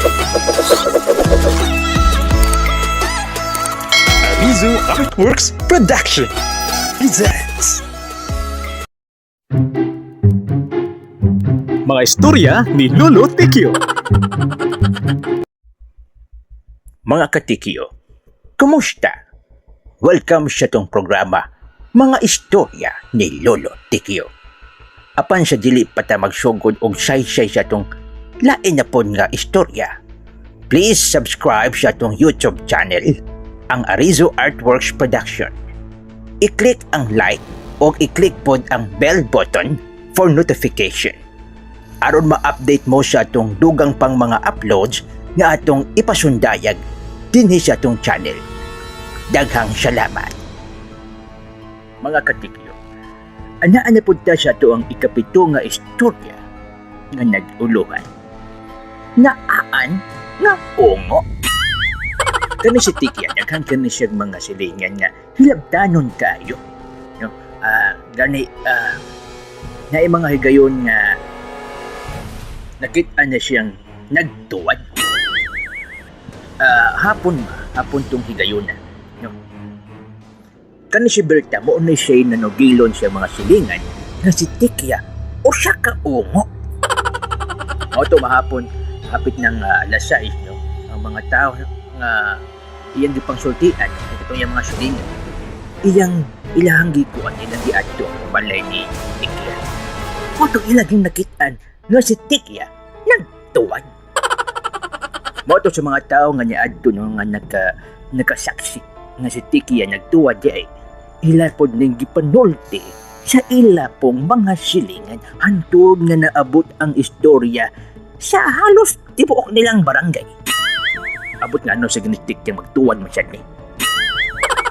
Arizu Artworks Production presents Mga istorya ni Lolo Tikyo Mga katikyo, kumusta? Welcome sa tong programa, Mga Istorya ni Lolo Tikyo. Apan sa dili pa ta magsugod og say-say sa tong lain na pod nga istorya. Please subscribe sa tong YouTube channel, ang Arizo Artworks Production. I-click ang like o i-click pod ang bell button for notification. aron ma-update mo sa atong dugang pang mga uploads nga atong ipasundayag dinhi sa atong channel. Daghang salamat. Mga katikyo, anaan na punta sa ato ang ikapito nga istorya nga nag-uluhan. Naan nga ungo. Kani si Tikya, daghang kani siyang mga silingan nga hilabtanon kayo. No? Ah, gani, ah, na mga higayon nga nakita na siyang nagtuwad. Ah, hapon ma, hapon tong higayon na. No? Kani si Berta, mo na siya nanogilon sa mga silingan na si Tikya o siya ka ungo. O mahapon, hapit ng uh, alas 6, no? ang mga tao nga iyang gipangsultian, itong yung mga silingan, iyang ilahang gikuan ilang giadto balay ni Tikya. O to ilaging nakitaan nga si Tikya nagtuwad. Moto sa mga tao nga niadto no nga naka nakasaksi nga si Tikya nagtuwad di ay ila pod ning gipanulti sa ila pong mga silingan hantod nga naabot ang istorya sa halos tibuok nilang barangay. Abot nga no sa ginitik niya magtuwad man siya ni.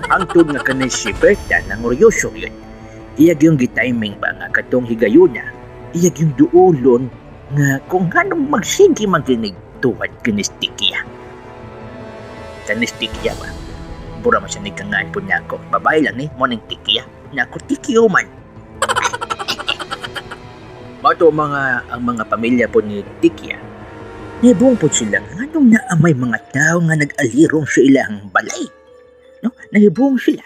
Hangtod nga kanay si Berta ng oryoso yun. Iyag yung gitiming ba nga katong higayuna, iyag yung duolon nga kung anong magsigi maginig tuwad kanistikya. Kanistikya ba? Bura man siya nagkangaan po niya ako. Babae lang ni, mo ng. Na ako tikyo man. Mato mga ang mga pamilya po ni Tikya. Nibong po sila nga nung naamay mga tao nga nag-alirong sa ilang balay. No? Nahibong sila.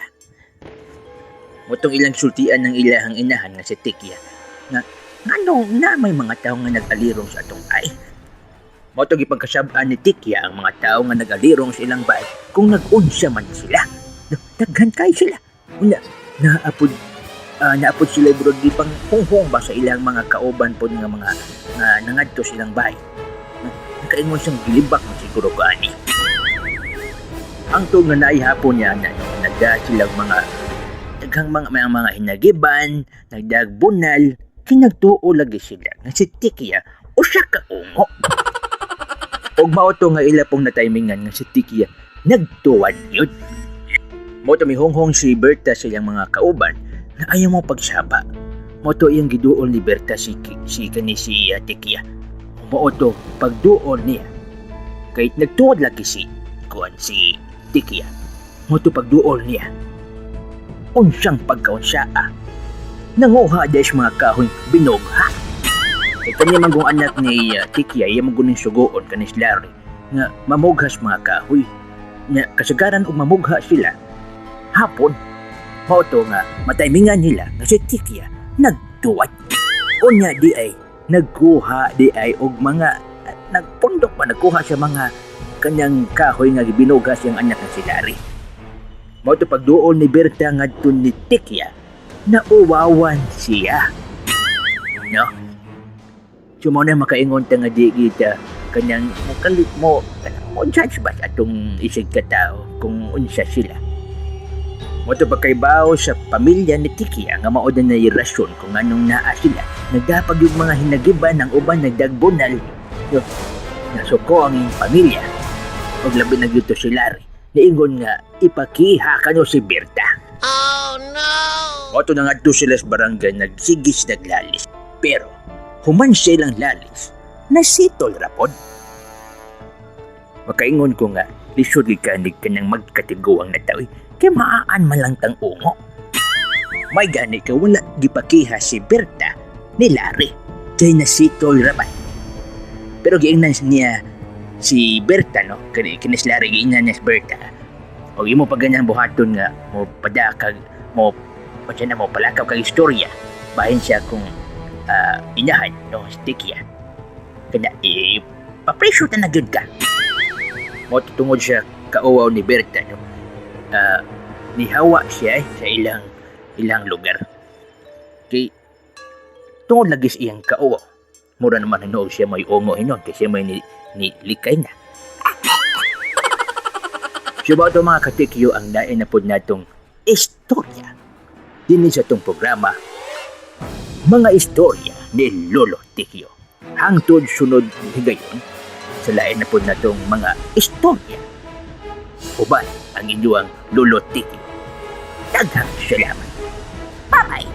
Motong ilang sultian ng ilahang inahan nga si Tikya nga Ngano na may mga tao nga nag-alirong sa atong ay? Moto gipagkasabaan ni Tikya ang mga tao nga nag-alirong sa ilang bay kung nag-unsa man sila. No, Daghan kay sila. Una, naapod ah, naapod sila bro di pang hunghong ba sa ilang mga kauban po nga mga nga nangadto sa ilang bay. No, Nakaingon siyang gilibak mo siguro kaani. Ang to nga naihapon niya na nagda silang mga daghang mga mga, mga hinagiban, nagdagbunal, kinagtuo lagi sila nga si Tikya o siya ka ungo. Og mao to nga ila pong natimingan nga si Tikya nagtuwad yun. Mo to mihonghong si Berta sa iyang mga kauban na ayaw mo pagsaba. Mo to iyang giduol ni Berta si, si kani si uh, Tikya. Mo to pagduol niya. Kahit nagtuwad lagi si kuan si Tikya. Mo to pagduol niya. Unsyang pagkaunsaa nanguha des mga kahoy binogha. Kay kanya man kung anak ni uh, Tikya, iya man kuning sugoon kanis Larry, nga mamughas mga kahoy. Nga kasagaran og mamugha sila. Hapon, mauto nga mataymingan nila nga si Tikya nagtuwad. Unya di ay nagkuha di ay og mga nagpundok pa nagkuha sa mga kanyang kahoy nga gibinugas yang anak nga si Larry. Mao to pagduol ni Berta ngadto ni Tikya nauwawan siya. No? So na makaingon ta nga di kita kanyang mukalit mo kanang mo judge ba atong isig katao kung unsa sila. Mo to pagkaibaw sa pamilya ni Tikia nga mao na rason kung anong naa sila. Nagdapag yung mga hinagiban ng uban nagdagbunal. No, nasuko ang iyong pamilya. Og labi na gyud to si Larry. Niingon nga ipakiha kanyo si Berta. Oto na nga sila sa barangay nagsigis naglalis. Pero, human silang lalis, nasitol rapod. Makaingon ko nga, lisod ikanig ka ng magkatiguang na tawi, kaya maaan man lang tang ungo. May gani ka wala gipakiha si Berta ni Larry, kay nasitol rapat. Pero giingnan niya si Berta no? Kini kinislari ina niya si Berta. O imo pa ganyan buhaton nga mo padakag mo o na mo palakaw kag istorya. Bahin siya kung ah, inahan no? Si Tikya kana eh, papresyo ta na gyud ka mo tungod siya kauwaw ni Berta no Ah, nihawa siya eh, sa ilang ilang lugar kay tungod lagi sa iyang kauwaw mura naman hinuog siya may ungo hinon kasi may ni, ni likay na So ba ito mga katikyo ang nain na po natong istorya. Dini sa itong programa, mga istorya ni Lolo Tikyo. Hangtod sunod higayon sa lain na po natong mga istorya. Uban ang inyong Lolo Tikyo. Daghang salamat. Bye-bye!